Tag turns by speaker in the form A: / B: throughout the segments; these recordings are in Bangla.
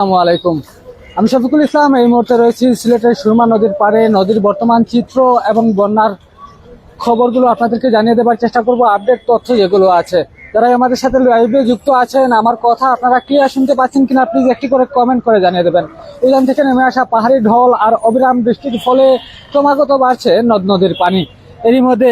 A: আসসালামু আলাইকুম। আমি শফিকুল ইসলাম, এই মুহূর্তে রয়েছি সিলেটের সুরমা নদীর পাড়ে। নদীর বর্তমান চিত্র এবং বন্যার খবরগুলো আপনাদেরকে জানিয়ে দেবার চেষ্টা করব, আপডেট তথ্য যেগুলো আছে। যারা আমাদের সাথে লাইভে যুক্ত আছেন, আমার কথা আপনারা ক্লিয়ার শুনতে পাচ্ছেন কিনা প্লিজ একটি করে কমেন্ট করে জানিয়ে দেবেন। উজান থেকে নেমে আসা পাহাড়ি ঢল আর অবিরাম বৃষ্টির ফলে ক্রমাগত বাড়ছে নদ নদীর পানি। এরই মধ্যে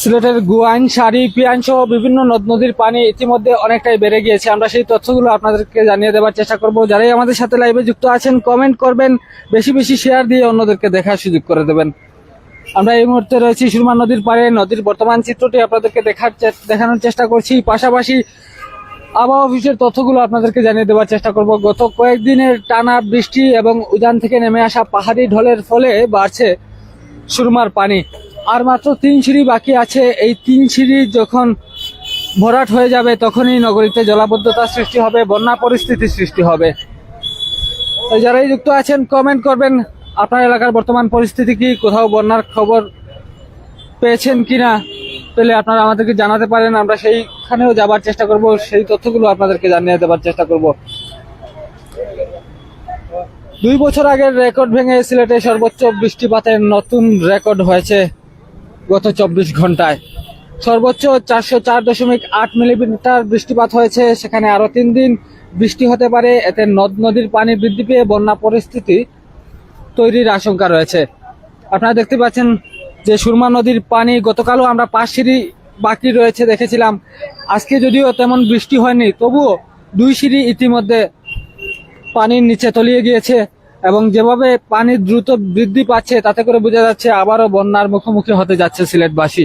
A: সিলেটের গুয়াইন শাড়ি পিয়ান সহ বিভিন্ন নদ নদীর পানি ইতিমধ্যে অনেকটাই বেড়ে গিয়েছে। আমরা সেই তথ্যগুলো আপনাদেরকে জানিয়ে দেওয়ার চেষ্টা করব। যারাই আমাদের সাথে লাইভে যুক্ত আছেন কমেন্ট করবেন, বেশি বেশি শেয়ার দিয়ে অন্যদেরকে দেখার সুযোগ করে দেবেন। আমরা এই মুহূর্তে রয়েছি সুরমা নদীর পাড়ে। নদীর বর্তমান চিত্রটি আপনাদেরকে দেখার দেখানোর চেষ্টা করছি। পাশাপাশি আবহাওয়া অফিসের তথ্যগুলো আপনাদেরকে জানিয়ে দেওয়ার চেষ্টা করব। গত কয়েকদিনের টানা বৃষ্টি এবং উজান থেকে নেমে আসা পাহাড়ি ঢলের ফলে বাড়ছে সুরমার পানি। আর মাত্র তিন সিঁড়ি বাকি আছে। এই তিন সিঁড়ি যখন ভরাট হয়ে যাবে, তখনই নগরীতে জলাবদ্ধতা সৃষ্টি হবে, বন্যা পরিস্থিতি সৃষ্টি হবে। যারাই যুক্ত আছেন কমেন্ট করবেন, আপনার এলাকার বর্তমান পরিস্থিতি কি, কোথাও বন্যার খবর পেয়েছেন কিনা, পেলে আপনারা আমাদেরকে জানাতে পারেন। আমরা সেইখানেও যাবার চেষ্টা করব, সেই তথ্যগুলো আপনাদেরকে জানিয়ে দেওয়ার চেষ্টা করব। দুই বছর আগের রেকর্ড ভেঙে সিলেটে সর্বোচ্চ বৃষ্টিপাতের নতুন রেকর্ড হয়েছে। গত চব্বিশ ঘন্টায়। সর্বোচ্চ চারশো চার দশমিক আট মিলিমিটার বৃষ্টিপাত হয়েছে। সেখানে আরও তিন দিন বৃষ্টি হতে পারে। এতে নদ নদীর পানি বৃদ্ধি পেয়ে বন্যা পরিস্থিতি তৈরির আশঙ্কা রয়েছে। আপনারা দেখতে পাচ্ছেন যে সুরমা নদীর পানি গতকালও আমরা পাঁচ সিঁড়ি বাকি রয়েছে দেখেছিলাম। আজকে যদিও তেমন বৃষ্টি হয়নি, তবুও দুই সিঁড়ি ইতিমধ্যে পানির নিচে তলিয়ে গিয়েছে। এবং যেভাবে পানি দ্রুত বৃদ্ধি পাচ্ছে, তাতে করে বোঝা যাচ্ছে আবারও বন্যার মুখোমুখি হতে যাচ্ছে সিলেটবাসী।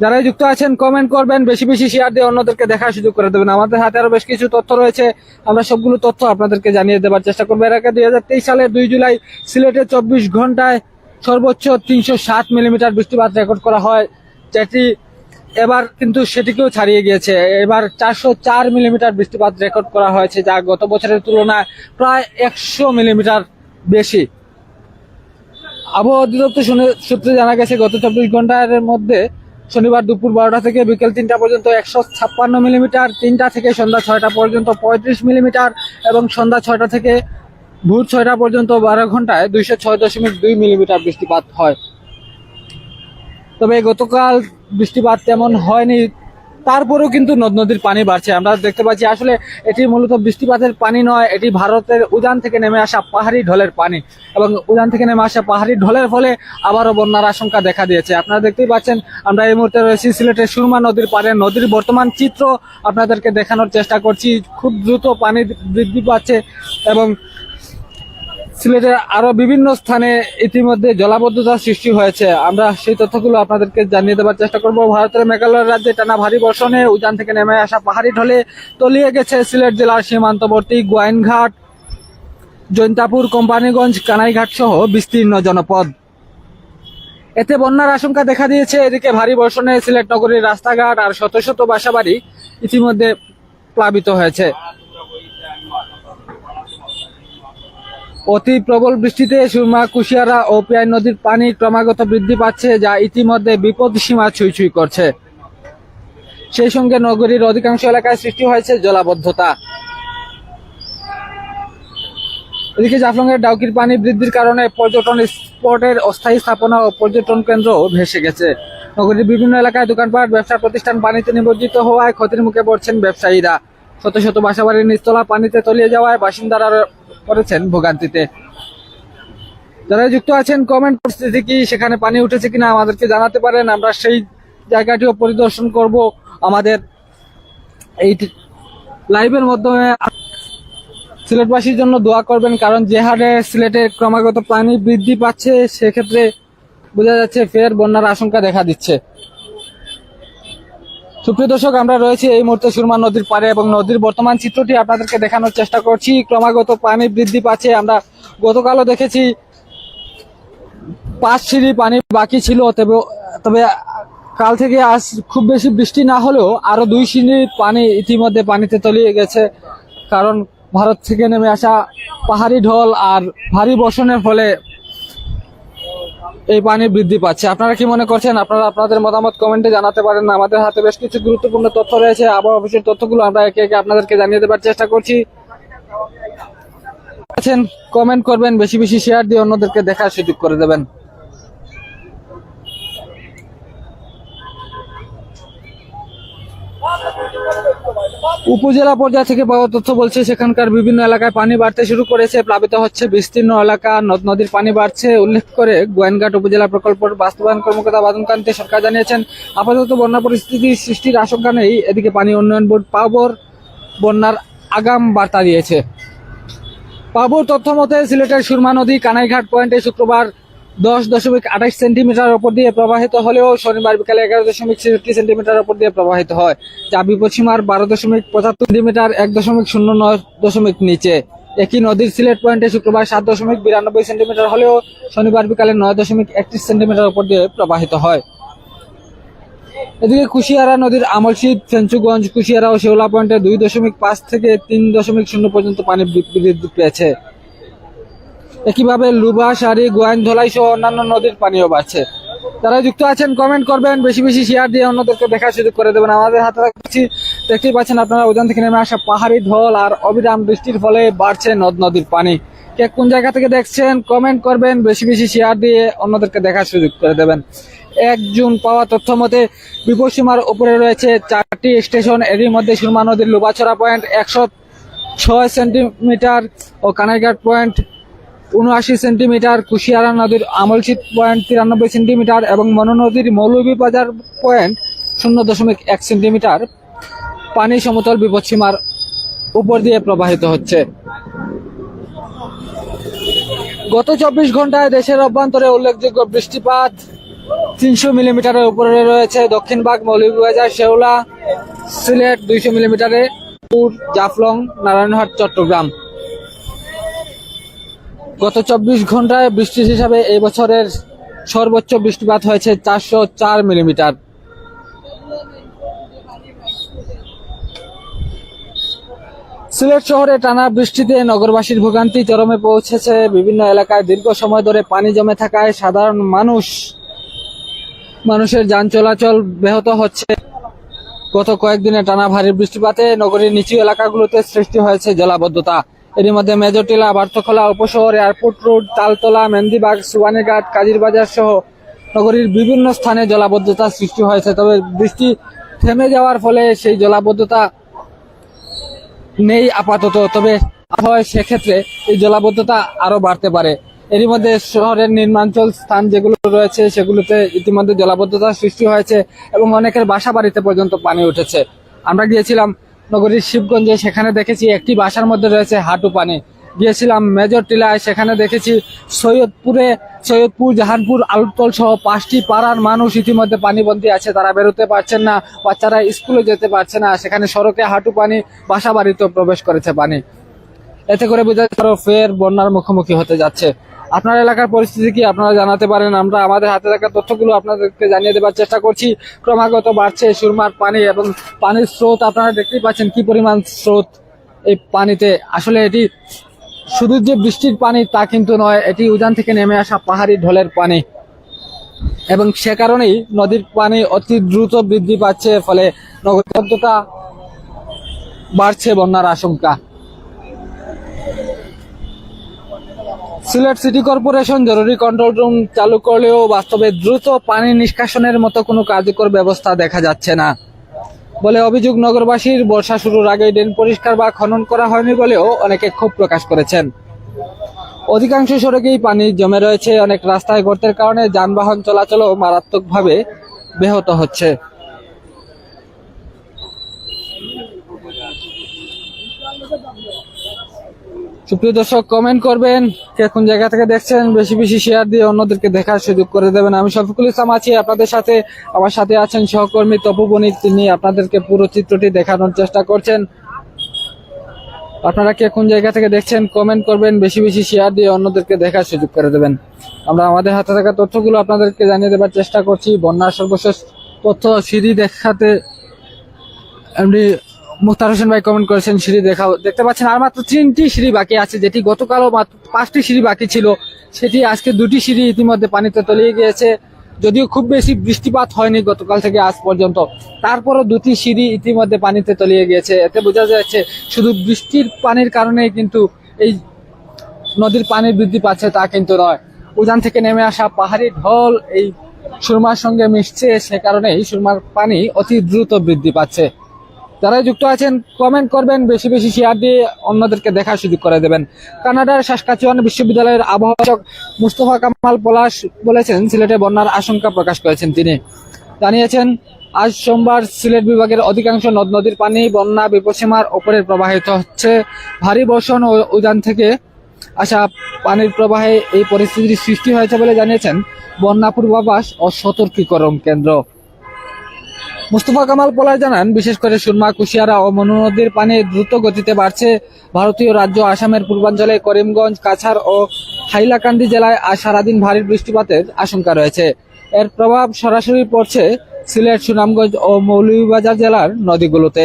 A: যারাই যুক্ত আছেন কমেন্ট করবেন, বেশি বেশি শেয়ার দিয়ে অন্যদেরকে দেখার সুযোগ করে দেবেন। আমাদের হাতে আরও বেশ কিছু তথ্য রয়েছে। আমরা সবগুলো তথ্য আপনাদেরকে জানিয়ে দেওয়ার চেষ্টা করব। এর আগে দুই হাজার তেইশ সালের দুই জুলাই সিলেটে চব্বিশ ঘন্টায় সর্বোচ্চ তিনশো সাত মিলিমিটার বৃষ্টিপাত রেকর্ড করা হয়। যেটি এবার কিন্তু সেটিকেও ছাড়িয়ে গিয়েছে। এবার চারশো চার মিলিমিটার বৃষ্টিপাত রেকর্ড করা হয়েছে, যা গত বছরের তুলনায় প্রায় একশো মিলিমিটার বেশি। আবহাওয়া অধিদপ্তর সূত্রে জানা গেছে, গত চব্বিশ ঘণ্টার মধ্যে শনিবার দুপুর বারোটা থেকে বিকেল তিনটা পর্যন্ত একশো ছাপ্পান্ন মিলিমিটার, তিনটা থেকে সন্ধ্যা ছয়টা পর্যন্ত পঁয়ত্রিশ মিলিমিটার এবং সন্ধ্যা ছয়টা থেকে ভোর ছয়টা পর্যন্ত বারো ঘন্টায় দুইশো ছয় দশমিক দুই মিলিমিটার বৃষ্টিপাত হয়। তবে গতকাল বৃষ্টিপাত তেমন হয়নি। তারপরেও কিন্তু নদ নদীর পানি বাড়ছে। আমরা দেখতে পাচ্ছি, আসলে এটি মূলত বৃষ্টিপাতের পানি নয়, এটি ভারতের উদান থেকে নেমে আসা পাহাড়ি ঢলের পানি এবং উদান থেকে নেমে আসা পাহাড়ি ঢলের ফলে আবারও বন্যার আশঙ্কা দেখা দিয়েছে। আপনারা দেখতেই পাচ্ছেন, আমরা এই মুহূর্তে রয়েছি সিলেটের সুরমা নদীর পাড়ে। নদীর বর্তমান চিত্র আপনাদেরকে দেখানোর চেষ্টা করছি। খুব দ্রুত পানি বৃদ্ধি পাচ্ছে এবং সিলেটের আরও বিভিন্ন স্থানে ইতিমধ্যে জলাবদ্ধতা সৃষ্টি হয়েছে। আমরা সেই তথ্যগুলো আপনাদেরকে জানিয়ে দেওয়ার চেষ্টা করব। ভারতের মেঘালয় রাজ্যে টানা ভারী বর্ষণে উজান থেকে নেমে আসা পাহাড়ি ঢলে তলিয়ে গেছে সিলেট জেলার সীমান্তবর্তী গোয়াইনঘাট, জৈন্তাপুর, কোম্পানিগঞ্জ, কানাইঘাট সহ বিস্তীর্ণ জনপদ। এতে বন্যার আশঙ্কা দেখা দিয়েছে। এদিকে ভারী বর্ষণে সিলেট নগরীর রাস্তাঘাট আর শত শত বাসাবাড়ি ইতিমধ্যে প্লাবিত হয়েছে। অতি প্রবল বৃষ্টিতে সুরমা, কুশিয়ারা ও পিয়াই নদীর পানি ক্রমাগত বৃদ্ধি পাচ্ছে যা ইতিমধ্যে বিপদ সীমা ছুঁই ছুঁই করছে। সেই সঙ্গে নগরীর অধিকাংশ এলাকায় সৃষ্টি হয়েছে জলাবদ্ধতা। এদিকে জাফলংয়ের ডাউকির পানি বৃদ্ধির কারণে পর্যটন স্পটের অস্থায়ী স্থাপনা ও পর্যটন কেন্দ্র ভেসে গেছে। নগরীর বিভিন্ন এলাকায় দোকানপাট ব্যবসা প্রতিষ্ঠান পানিতে নিমজ্জিত হওয়ায় ক্ষতির মুখে পড়ছেন ব্যবসায়ীরা। শত শত বাসাবাড়ির নিচতলা পানিতে তলিয়ে যাওয়ায় বাসিন্দারা পড়েছেন ভোগান্তিতে। যারা যুক্ত আছেন কমেন্ট পরিস্থিতি কি সেখানে পানি উঠেছে কিনা, আমাদেরকে জানাতে পারেন। আমরা সেই জায়গাটিও পরিদর্শন করব আমাদের এই লাইভের মাধ্যমে। সিলেটবাসীর জন্য দোয়া করবেন, কারণ যে হারে সিলেটে ক্রমাগত পানি বৃদ্ধি পাচ্ছে, সেক্ষেত্রে বোঝা যাচ্ছে ফের বন্যার আশঙ্কা দেখা দিচ্ছে। সুপ্রিয় দর্শক, আমরা রয়েছি এই মুহূর্তে সুরমা নদীর পাড়ে এবং নদীর বর্তমান চিত্রটি আপনাদেরকে দেখানোর চেষ্টা করছি। ক্রমাগত পানি বৃদ্ধি পাচ্ছে। আমরা গতকালও দেখেছি পাঁচ সিঁড়ি পানি বাকি ছিল, তবে তবে কাল থেকে আজ খুব বেশি বৃষ্টি না হলেও আরও দুই সিঁড়ি পানি ইতিমধ্যে পানিতে তলিয়ে গেছে। কারণ ভারত থেকে নেমে আসা পাহাড়ি ঢল আর ভারী বর্ষণের ফলে এই পানি বৃদ্ধি পাচ্ছে। আপনারা কি মনে করছেন? আপনারা আপনাদের মতামত কমেন্টে জানাতে পারেন আমাদের হাতে বেশ কিছু গুরুত্বপূর্ণ তথ্য রয়েছে। আবহাওয়া অফিসের তথ্যগুলো আমরা একে একে আপনাদেরকে জানিয়ে দেবার চেষ্টা করছি। আছেন কমেন্ট করবেন, বেশি বেশি শেয়ার দিয়ে অন্যদেরকে দেখার সুযোগ করে দেবেন। উপজেলা পর্যায় থেকে পাওয়া তথ্য বলছে, সেখানকার বিভিন্ন এলাকায় পানি বাড়তে শুরু করেছে, প্লাবিত হচ্ছে বিস্তীর্ণ এলাকা। নদ নদীর পানি বাড়ছে, উল্লেখ করে গোয়েনঘাট উপজেলা প্রকল্পের বাস্তবায়ন কর্মকর্তা বাদন কান্তি সরকার জানিয়েছেন, আপাতত বন্যা পরিস্থিতি সৃষ্টির আশঙ্কা নেই, এদিকে পানি উন্নয়ন বোর্ড পাবর বন্যার আগাম বার্তা দিয়েছে। পাবুর তথ্য মতে সিলেটের সুরমা নদী, কানাইঘাট পয়েন্টে শুক্রবার দশ দশমিক আঠাশ সেন্টিমিটার ওপর দিয়ে প্রবাহিত হলেও শনিবার বিকালে এগারো দশমিক ছেষট্টি সেন্টিমিটার ওপর দিয়ে প্রবাহিত হয়। যা বিপদসীমার বারো দশমিক পঁচাত্তর সেন্টিমিটার, এক দশমিক শূন্য নয় দশমিক নিচে। একই নদীর সিলেট পয়েন্টে শুক্রবার সাত দশমিক বিরানব্বই সেন্টিমিটার হলেও শনিবার বিকালে নয় দশমিক একত্রিশ সেন্টিমিটার ওপর দিয়ে প্রবাহিত হয়। এদিকে কুশিয়ারা নদীর আমলশীত ফেঞ্চুগঞ্জ কুশিয়ারা ও শেওলা পয়েন্টে দুই দশমিক পাঁচ থেকে তিন দশমিক শূন্য পর্যন্ত পানি বৃদ্ধি পেয়েছে। একইভাবে লুবা সারি গোয়াইনধলাই সহ অন্যান্য নদীর পানিও বাড়ছে। যারা যুক্ত আছেন কমেন্ট করবেন। বেশি বেশি শেয়ার দিয়ে অন্যদেরকে দেখার সুযোগ করে দেবেন। আমাদের হাতে রাখছি দেখতেই পাচ্ছেন আপনারা ওজন থেকে নেমে আসা পাহাড়ি ঢল আর অবিরাম বৃষ্টির ফলে বাড়ছে নদ নদীর পানি। কে কোন জায়গা থেকে দেখছেন কমেন্ট করবেন। বেশি বেশি শেয়ার দিয়ে অন্যদেরকে দেখার সুযোগ করে দেবেন। এক জুন পাওয়া তথ্য মতে বিপদসীমার উপরে রয়েছে চারটি স্টেশন। এরই মধ্যে সুরমা নদীর লোবাছড়া পয়েন্ট একশো ছয় সেন্টিমিটার ও কানাইঘাট পয়েন্ট উনআশি সেন্টিমিটার কুশিয়ারা নদীর আমলশীত পয়েন্ট তিরানব্বই সেন্টিমিটার এবং মনো নদীর মৌলভীবাজার পয়েন্ট শূন্য দশমিক এক সেন্টিমিটার পানি সমতল বিপদসীমার উপর দিয়ে প্রবাহিত হচ্ছে। গত চব্বিশ ঘন্টায় দেশের অভ্যন্তরে উল্লেখযোগ্য বৃষ্টিপাত তিনশো মিলিমিটারের উপরে রয়েছে। দক্ষিণবাগ মৌলভীবাজার শেওলা, সিলেট দুইশো মিলিমিটারে, পুর, জাফলং, নারায়ণহাট, চট্টগ্রাম। গত চব্বিশ ঘন্টায় বৃষ্টির হিসাবে এই বছরের সর্বোচ্চ বৃষ্টিপাত হয়েছে চারশো চার মিলিমিটার। সিলেট শহরে টানা বৃষ্টিতে নগরবাসীর ভোগান্তি চরমে পৌঁছেছে বিভিন্ন এলাকায় দীর্ঘ সময় ধরে পানি জমে থাকায় সাধারণ মানুষ, মানুষের যান চলাচল ব্যাহত হচ্ছে। গত কয়েকদিনে টানা ভারী বৃষ্টিপাতে নগরীর নিচু এলাকাগুলোতে সৃষ্টি হয়েছে জলাবদ্ধতা। এরই মধ্যে মেজরটিলা বার্থখোলা উপশহর এয়ারপোর্ট রোড তালতলা মেন্দিবাগ সুবানীঘাট কাজিরবাজার সহ নগরীর বিভিন্ন স্থানে জলাবদ্ধতা সৃষ্টি হয়েছে। তবে বৃষ্টি থেমে যাওয়ার ফলে সেই জলাবদ্ধতা নেই আপাতত। তবে হয় সেক্ষেত্রে এই জলাবদ্ধতা আরও বাড়তে পারে। এরই মধ্যে শহরের নির্মাঞ্চল স্থান যেগুলো রয়েছে, সেগুলোতে ইতিমধ্যে জলাবদ্ধতা সৃষ্টি হয়েছে এবং অনেকের বাসা বাড়িতে পর্যন্ত পানি উঠেছে। আমরা গিয়েছিলাম নগরীর শিবগঞ্জে সেখানে দেখেছি একটি বাসার মধ্যে রয়েছে হাঁটু পানি। গিয়েছিলাম মেজর টিলায়, সেখানে দেখেছি সৈয়দপুরে, সৈয়দপুর, জাহানপুর আলুতল সহ পাঁচটি পাড়ার মানুষ ইতিমধ্যে পানিবন্দী আছে। তারা বেরোতে পারছেন না, বাচ্চারা স্কুলে যেতে পারছে না। সেখানে সড়কে হাঁটু পানি, বাসা বাড়িতেও প্রবেশ করেছে পানি। এতে করে যাচ্ছে ফের বন্যার মুখোমুখি হতে যাচ্ছে। আপনার এলাকার পরিস্থিতি কি আপনারা জানাতে পারেন? আমরা আমাদের হাতে থাকা তথ্যগুলো আপনাদেরকে জানিয়ে দেওয়ার চেষ্টা করছি। ক্রমাগত বাড়ছে সুরমার পানি এবং পানির স্রোত। আপনারা দেখতেই পাচ্ছেন কি পরিমাণ স্রোত এই পানিতে। আসলে এটি শুধু যে বৃষ্টির পানি তা কিন্তু নয়, এটি উজান থেকে নেমে আসা পাহাড়ি ঢলের পানি। এবং সে কারণেই নদীর পানি অতি দ্রুত বৃদ্ধি পাচ্ছে ফলে নগরবদ্ধতা বাড়ছে বন্যার আশঙ্কা। সিলেট সিটি কর্পোরেশন জরুরি কন্ট্রোল রুম চালু করলেও বাস্তবে দ্রুত পানি নিষ্কাশনের মতো কোনো কার্যকর ব্যবস্থা দেখা যাচ্ছে না। বলে অভিযোগ, নগরবাসীর বর্ষা শুরুর আগে ড্রেন পরিষ্কার বা খনন করা হয়নি বলেও অনেকে ক্ষোভ প্রকাশ করেছেন। অধিকাংশ সড়কেই পানি জমে রয়েছে, অনেক রাস্তায় গর্তের কারণে যানবাহন চলাচলও মারাত্মকভাবে ব্যাহত হচ্ছে। সুপ্রিয় দর্শক কমেন্ট করবেন কে কোন জায়গা থেকে দেখছেন, বেশি বেশি শেয়ার দিয়ে অন্যদেরকে দেখার সুযোগ করে দেবেন। আমি শফিকুল ইসলাম আছি আপনাদের সাথে। আমার সাথে আছেন সহকর্মী তপু বণিক, তিনি আপনাদেরকে পুরো চিত্রটি দেখানোর চেষ্টা করছেন। আপনারা কে কোন জায়গা থেকে দেখছেন কমেন্ট করবেন, বেশি বেশি শেয়ার দিয়ে অন্যদেরকে দেখার সুযোগ করে দেবেন। আমরা আমাদের হাতে থাকা তথ্যগুলো আপনাদেরকে জানিয়ে দেবার চেষ্টা করছি। বন্যার সর্বশেষ তথ্য সিঁড়ি দেখাতে এমনি মুক্তার হোসেন ভাই কমেন্ট করেছেন, সিঁড়ি দেখাও দেখতে পাচ্ছেন, আর মাত্র তিনটি সিঁড়ি বাকি আছে, যেটি গতকালও মাত্র পাঁচটি সিঁড়ি বাকি ছিল। সেটি আজকে দুটি সিঁড়ি ইতিমধ্যে পানিতে তলিয়ে গিয়েছে। যদিও খুব বেশি বৃষ্টিপাত হয়নি গতকাল থেকে আজ পর্যন্ত। তারপরও দুটি সিঁড়ি ইতিমধ্যে পানিতে তলিয়ে গিয়েছে। এতে বোঝা যাচ্ছে, শুধু বৃষ্টির পানির কারণে কিন্তু এই নদীর পানি বৃদ্ধি পাচ্ছে তা কিন্তু নয়। উজান থেকে নেমে আসা পাহাড়ি ঢল, এই সুরমার সঙ্গে মিশছে, সে কারণেই সুরমার পানি অতি দ্রুত বৃদ্ধি পাচ্ছে। যারা যুক্ত আছেন কমেন্ট করবেন, বেশি বেশি শেয়ার দিয়ে অন্যদেরকে দেখার সুযোগ করে দেবেন। কানাডার সাসকাচুয়ান বিশ্ববিদ্যালয়ের আবহাওয়ক মুস্তফা কামাল পলাশ বলেছেন, সিলেটে বন্যার আশঙ্কা প্রকাশ করেছেন তিনি। জানিয়েছেন, আজ সোমবার সিলেট বিভাগের অধিকাংশ নদ নদীর পানি বন্যা বিপদসীমার ওপরে প্রবাহিত হচ্ছে। ভারী বর্ষণ ও উজান থেকে আসা পানির প্রবাহে এই পরিস্থিতির সৃষ্টি হয়েছে বলে জানিয়েছেন, বন্যা পূর্বাভাস ও সতর্কীকরণ কেন্দ্র। মুস্তফা কামাল পোলার জানান, বিশেষ করে সুরমা, কুশিয়ারা ও মনু নদীর পানি দ্রুত গতিতে বাড়ছে। ভারতীয় রাজ্য আসামের পূর্বাঞ্চলে করিমগঞ্জ, কাছাড় ও হাইলাকান্দি জেলায় আজ সারাদিন ভারী বৃষ্টিপাতের আশঙ্কা রয়েছে। এর প্রভাব সরাসরি পড়ছে সিলেট, সুনামগঞ্জ ও মৌলভীবাজার জেলার নদীগুলোতে।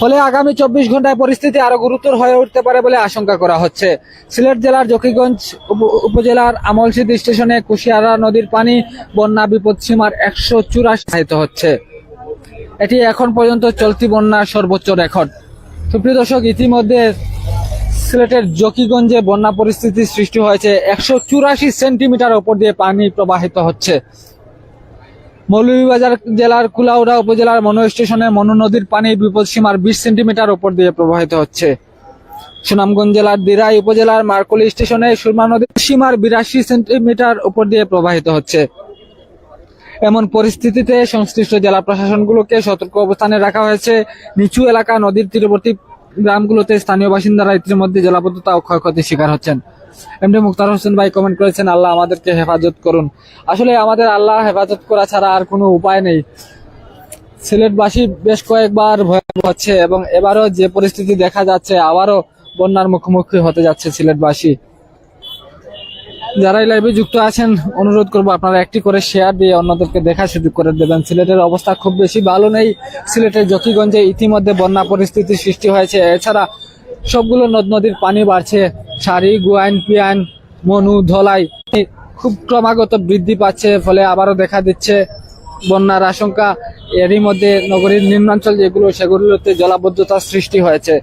A: ফলে আগামী চব্বিশ ঘন্টায় পরিস্থিতি আরও গুরুতর হয়ে উঠতে পারে বলে আশঙ্কা করা হচ্ছে। সিলেট জেলার জকিগঞ্জ উপ- উপজেলার আমলসিদ স্টেশনে কুশিয়ারা নদীর পানি, বন্যা বিপদসীমার একশো চুরাশি হচ্ছে। এটি এখন পর্যন্ত চলতি বন্যার সর্বোচ্চ রেকর্ড। সুপ্রিয় দর্শক, ইতিমধ্যে সিলেটের জকিগঞ্জে বন্যা পরিস্থিতির সৃষ্টি হয়েছে। একশো চুরাশি সেন্টিমিটার ওপর দিয়ে পানি প্রবাহিত হচ্ছে। মৌলভীবাজার জেলার কুলাউড়া উপজেলার মনো স্টেশনে মনো নদীর পানি বিপদসীমার বিশ সেন্টিমিটার উপর দিয়ে প্রবাহিত হচ্ছে। সুনামগঞ্জ জেলার দিরাই উপজেলার মার্কলি স্টেশনে সুরমা নদীর সীমার বিরাশি সেন্টিমিটার উপর দিয়ে প্রবাহিত হচ্ছে। এমন পরিস্থিতিতে সংশ্লিষ্ট জেলা প্রশাসনগুলোকে সতর্ক অবস্থানে রাখা হয়েছে। নিচু এলাকা নদীর তীরবর্তী গ্রামগুলোতে স্থানীয় বাসিন্দারা ইতিমধ্যে জলাবদ্ধতা ও ক্ষয়ক্ষতির শিকার হচ্ছেন। এমনি মুক্তার হোসেন ভাই কমেন্ট করেছেন, আল্লাহ আমাদেরকে হেফাজত করুন। আসলে আমাদের আল্লাহ হেফাজত করা ছাড়া আর কোনো উপায় নেই। সিলেটবাসী বেশ কয়েকবার ভয়াবহ হচ্ছে এবং এবারও যে পরিস্থিতি দেখা যাচ্ছে, আবারও বন্যার মুখোমুখি হতে যাচ্ছে সিলেটবাসী। যারা এই লাইভে যুক্ত আছেন, অনুরোধ করব আপনারা একটি করে শেয়ার দিয়ে অন্যদেরকে দেখার সুযোগ করে দেবেন। সিলেটের অবস্থা খুব বেশি ভালো নেই। সিলেটের জকিগঞ্জে ইতিমধ্যে বন্যা পরিস্থিতি সৃষ্টি হয়েছে। এছাড়া সবগুলো নদ নদীর পানি বাড়ছে। সারি, গুয়াইন, পিয়াইন, মনু, ধলাই খুব ক্রমাগত বৃদ্ধি পাচ্ছে, ফলে আবারও দেখা দিচ্ছে বন্যার আশঙ্কা। এরই মধ্যে নগরীর নিম্নাঞ্চল যেগুলো, সেগুলোতে জলাবদ্ধতার সৃষ্টি হয়েছে।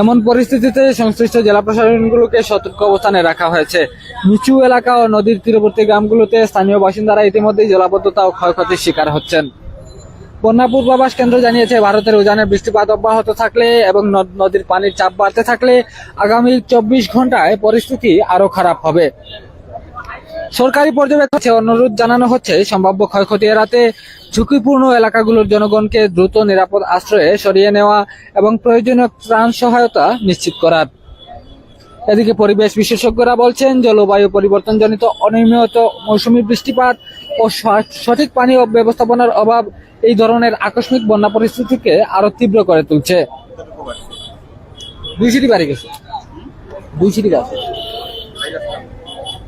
A: এমন পরিস্থিতিতে সংশ্লিষ্ট জেলা প্রশাসনগুলোকে সতর্ক অবস্থানে রাখা হয়েছে। নিচু এলাকা ও নদীর তীরবর্তী গ্রামগুলোতে স্থানীয় বাসিন্দারা ইতিমধ্যেই জলাবদ্ধতা ও ক্ষয়ক্ষতির শিকার হচ্ছেন। বন্যা পূর্বাভাস কেন্দ্র জানিয়েছে, ভারতের উজানে বৃষ্টিপাত অব্যাহত থাকলে এবং নদীর পানির চাপ বাড়তে থাকলে আগামী চব্বিশ ঘন্টায় পরিস্থিতি আরও খারাপ হবে। সরকারি পর্যবেক্ষণে অনুরোধ জানানো হচ্ছে, সম্ভাব্য ক্ষয়ক্ষতি এড়াতে ঝুঁকিপূর্ণ এলাকাগুলোর জনগণকে দ্রুত নিরাপদ আশ্রয়ে সরিয়ে নেওয়া এবং প্রয়োজনীয় ত্রাণ সহায়তা নিশ্চিত করার। এদিকে পরিবেশ বিশেষজ্ঞরা বলছেন, জলবায়ু পরিবর্তনজনিত অনিয়মিত মৌসুমী বৃষ্টিপাত ও সঠিক পানি ব্যবস্থাপনার অভাব এই ধরনের আকস্মিক বন্যা পরিস্থিতিকে আরও তীব্র করে তুলছে। বাড়ি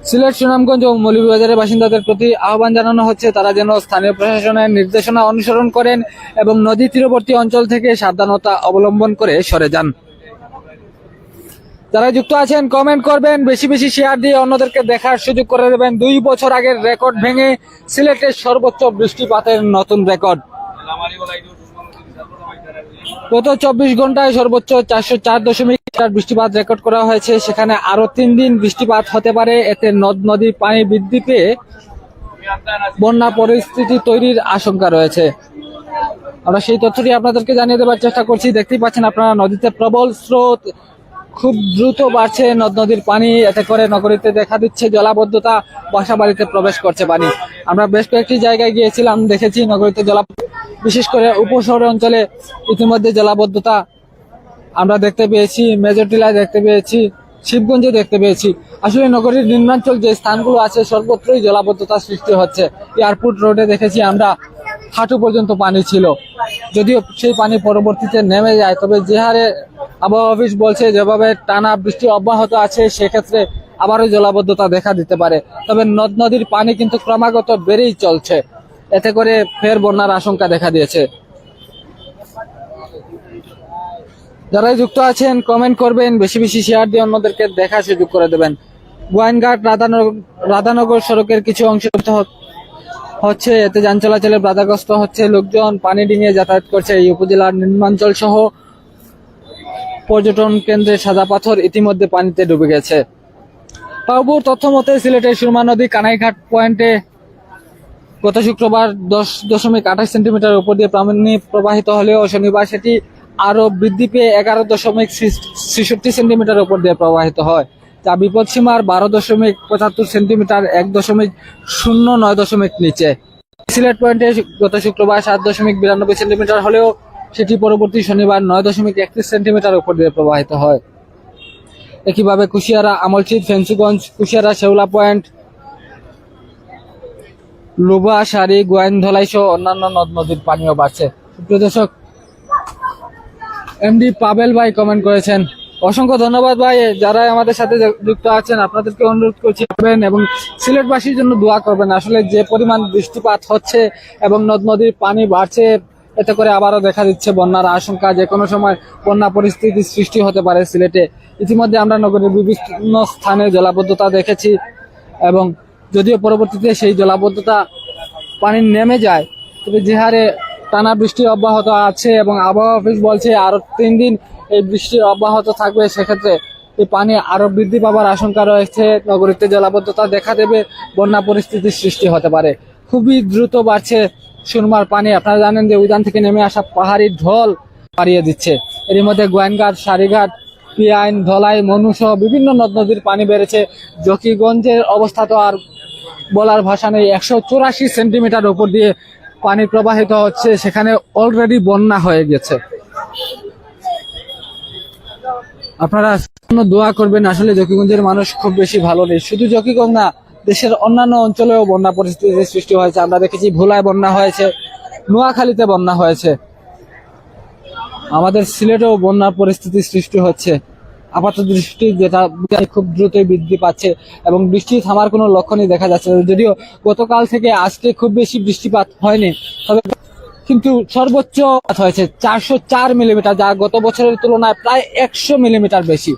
A: সিলেট, সুনামগঞ্জ ও মৌলভীবাজারের বাসিন্দাদের প্রতি আহ্বান জানানো হচ্ছে, তারা যেন স্থানীয় প্রশাসনের নির্দেশনা অনুসরণ করেন এবং নদী তীরবর্তী অঞ্চল থেকে সাবধানতা অবলম্বন করে সরে যান। যারা যুক্ত আছেন কমেন্ট করবেন, বেশি বেশি শেয়ার দিয়ে অন্যদেরকে দেখার সুযোগ করে দেবেন। দুই বছর আগের রেকর্ড ভেঙে সিলেটের সর্বোচ্চ বৃষ্টিপাতের নতুন রেকর্ড গত চব্বিশ ঘন্টায় সর্বোচ্চ চারশো চার দশমিক চার বৃষ্টিপাত রেকর্ড করা হয়েছে। সেখানে আরও তিন দিন বৃষ্টিপাত হতে পারে। এতে নদ, নদীর পানি বৃদ্ধি পেয়ে বন্যা পরিস্থিতি তৈরির আশঙ্কা রয়েছে। আমরা সেই তথ্যটি আপনাদেরকে জানিয়ে দেওয়ার চেষ্টা করছি। দেখতেই পাচ্ছেন আপনারা নদীতে প্রবল স্রোত খুব দ্রুত বাড়ছে, নদ নদীর পানি এতে করে নগরীতে দেখা দিচ্ছে জলাবদ্ধতা বাসা বাড়িতে প্রবেশ করছে পানি। আমরা বেশ কয়েকটি জায়গায় গিয়েছিলাম, দেখেছি নগরীতে জলা, বিশেষ করে উপশহর অঞ্চলে ইতিমধ্যে জলাবদ্ধতা আমরা দেখতে পেয়েছি, মেজর টিলায় দেখতে পেয়েছি, শিবগঞ্জে দেখতে পেয়েছি। আসলে নগরীর নিম্নাঞ্চল যে স্থানগুলো আছে, সর্বত্রই জলাবদ্ধতা সৃষ্টি হচ্ছে। এয়ারপোর্ট রোডে দেখেছি আমরা, হাঁটু পর্যন্ত পানি ছিল। যদিও সেই পানি পরবর্তীতে নেমে যায়, তবে যে হারে আবহাওয়া অফিস বলছে, যেভাবে টানা বৃষ্টি অব্যাহত আছে, সেক্ষেত্রে আবারও জলাবদ্ধতা দেখা দিতে পারে। তবে নদ নদীর পানি কিন্তু ক্রমাগত বেড়েই চলছে। এতে করে ফের বন্যার আশঙ্কা দেখা দিয়েছে। যারাই যুক্ত আছেন কমেন্ট করবেন, বেশি বেশি শেয়ার দিয়ে অন্যদেরকে দেখার সুযোগ করে দেবেন। গোয়াইনঘাট, রাধানগর রাধানগর সড়কের কিছু অংশ হচ্ছে। এতে যান চলাচলে বাধাগ্রস্ত হচ্ছে। লোকজন পানি ডিঙিয়ে যাতায়াত করছে। এই উপজেলার নিম্নাঞ্চল সহ পর্যটন কেন্দ্রে সাদা পাথর ইতিমধ্যে পানিতে ডুবে গেছে। পাউবুর তথ্য মতে সিলেটের সুরমা নদী কানাইঘাট পয়েন্টে গত শুক্রবার দশ দশমিক আঠাশ সেন্টিমিটার উপর দিয়ে পানি প্রবাহিত হলেও শনিবার সেটি আরও বৃদ্ধি পেয়ে এগারো দশমিক ছেষট্টি সেন্টিমিটার উপর দিয়ে প্রবাহিত হয়। যা বিপদসীমার বারো দশমিক পঁচাত্তর সেন্টিমিটার, এক দশমিক শূন্য নয় দশমিক নিচে। সিলেট পয়েন্টে গত শুক্রবার সাত দশমিক বিরানব্বই সেন্টিমিটার হলেও সেটি পরবর্তী শনিবার নয় দশমিক একত্রিশ সেন্টিমিটার উপর দিয়ে প্রবাহিত হয়। একইভাবে কুশিয়ারা আমলচিত ফেন্সুগঞ্জ, কুশিয়ারা শেওলা পয়েন্ট, লুবা, সারি গোয়াইনধলাই সহ অন্যান্য নদ নদীর পানিও বাড়ছে। সুপ্রিয় দর্শক, এমডি পাবেল ভাই কমেন্ট করেছেন, অসংখ্য ধন্যবাদ ভাই যারা আমাদের সাথে যুক্ত আছেন, আপনাদেরকে অনুরোধ করছি এবং সিলেটবাসীর জন্য দোয়া করবেন। আসলে যে পরিমাণ বৃষ্টিপাত হচ্ছে এবং নদ নদীর পানি বাড়ছে এতে করে আবারও দেখা দিচ্ছে বন্যার আশঙ্কা যে কোনো সময় বন্যা পরিস্থিতি সৃষ্টি হতে পারে সিলেটে। ইতিমধ্যে আমরা নগরের বিভিন্ন স্থানে জলাবদ্ধতা দেখেছি এবং যদিও পরবর্তীতে সেই জলাবদ্ধতা পানি নেমে যায়, তবে যে হারে টানা বৃষ্টি অব্যাহত আছে এবং আবহাওয়া অফিস বলছে আরও তিন দিন এই বৃষ্টি অব্যাহত থাকবে। সেক্ষেত্রে এই পানি আরও বৃদ্ধি পাওয়ার আশঙ্কা রয়েছে। নগরীতে জলাবদ্ধতা দেখা দেবে, বন্যা পরিস্থিতির সৃষ্টি হতে পারে। খুবই দ্রুত বাড়ছে সুরমার পানি, আপনারা জানেন যে উদান থেকে নেমে আসা পাহাড়ি ঢল বাড়িয়ে দিচ্ছে। এর মধ্যে গোয়েনঘাট সারিঘাট, পিয়াইন, ধলাই, মনু সহ বিভিন্ন নদ নদীর পানি বেড়েছে। জকিগঞ্জের অবস্থা তো আর বলার ভাষা নেই। একশো চুরাশি সেন্টিমিটার উপর দিয়ে পানি প্রবাহিত হচ্ছে, সেখানে অলরেডি বন্যা হয়ে গেছে। আপনারা দোয়া করবেন, আসলে জকিগঞ্জের মানুষ খুব বেশি ভালো নেই। শুধু জকিগঞ্জ না দেশের অন্যান্য অঞ্চলেও বন্যা পরিস্থিতির সৃষ্টি হয়েছে। আমরা দেখেছি ভোলায় বন্যা হয়েছে, নোয়াখালীতে বন্যা হয়েছে। আমাদের সিলেটেও বন্যার পরিস্থিতি সৃষ্টি হচ্ছে। আপাত দৃষ্টি যেটা খুব দ্রুতই বৃদ্ধি পাচ্ছে এবং বৃষ্টি থামার কোনো লক্ষণই দেখা যাচ্ছে যদিও গতকাল থেকে আজকে খুব বেশি বৃষ্টিপাত হয়নি, তবে কিন্তু সর্বোচ্চ হয়েছে চারশো চার মিলিমিটার, যা গত বছরের তুলনায় প্রায় একশো মিলিমিটার বেশি।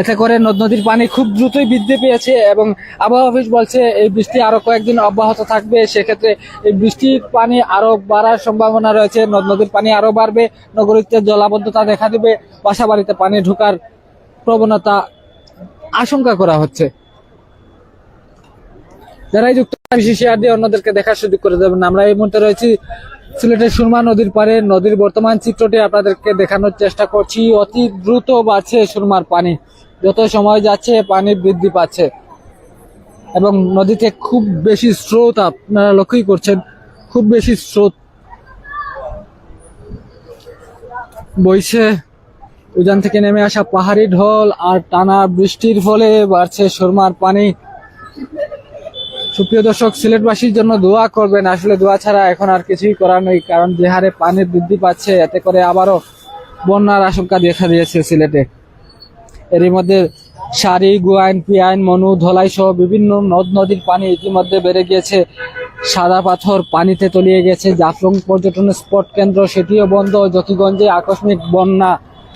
A: এতে করে নদ নদীর পানি খুব দ্রুতই বৃদ্ধি পেয়েছে এবং আবহাওয়া অফিস বলছে এই বৃষ্টি আরও কয়েকদিন অব্যাহত থাকবে। সেক্ষেত্রে এই বৃষ্টির পানি আরও বাড়ার সম্ভাবনা রয়েছে। নদ নদীর পানি আরও বাড়বে, নগরীতে জলাবদ্ধতা দেখা দিবে, বাসা বাড়িতে পানি ঢোকার প্রবণতা আশঙ্কা করা হচ্ছে। যারাই যুক্ত শেয়ার দিয়ে অন্যদেরকে দেখার সুযোগ করে দেবেন, আমরা এই মুহূর্তে রয়েছি সিলেটের সুরমা নদীর পারে নদীর বর্তমান চিত্রটি আপনাদেরকে দেখানোর চেষ্টা করছি। অতি দ্রুত বাড়ছে সুরমার পানি। যত সময় যাচ্ছে, পানি বৃদ্ধি পাচ্ছে। এবং নদীতে খুব বেশি স্রোত আপনারা লক্ষ্যই করছেন, খুব বেশি স্রোত বইছে। উজান থেকে নেমে আসা পাহাড়ি ঢল আর টানা বৃষ্টির ফলে বাড়ছে সুরমার পানি। সুপ্রিয় দর্শক, সিলেটবাসীর জন্য দোয়া করবেন। আসলে দোয়া ছাড়া এখন আর কিছুই করার নেই, কারণ যে হারে পানির বৃদ্ধি পাচ্ছে, এতে করে আবারও বন্যার আশঙ্কা দেখা দিয়েছে সিলেটে। এরই মধ্যে সারি গুয়াইন পিয়াইন মনু, ধলাই সহ বিভিন্ন নদ নদীর পানি ইতিমধ্যে বেড়ে গিয়েছে। সাদা পাথর পানিতে তলিয়ে গেছে। জাফলং পর্যটন স্পট কেন্দ্র, সেটিও বন্ধ। জকিগঞ্জে আকস্মিক বন্যা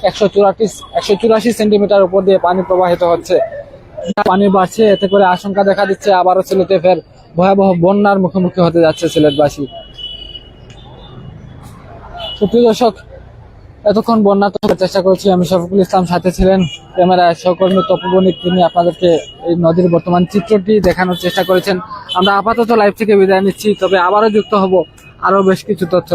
A: একশো চুরাশি একশো চুরাশি সেন্টিমিটার উপর দিয়ে পানি প্রবাহিত হচ্ছে। পানি বাড়ছে, এতে করে আশঙ্কা দেখা দিচ্ছে। আবারও সিলেটে ফের ভয়াবহ বন্যার মুখোমুখি হতে যাচ্ছে সিলেটবাসী। সুপ্রিয় দর্শক এতক্ষণ বন্যা তো চেষ্টা করছি, আমি শফিকুল ইসলাম, সাথে ছিলেন ক্যামেরায় সহকর্মী তপবণিক, তিনি আপনাদেরকে এই নদীর বর্তমান চিত্রটি দেখানোর চেষ্টা করেছেন। আমরা আপাতত লাইভ থেকে বিদায় নিচ্ছি, তবে আবারও যুক্ত হব। আরও বেশ কিছু তথ্য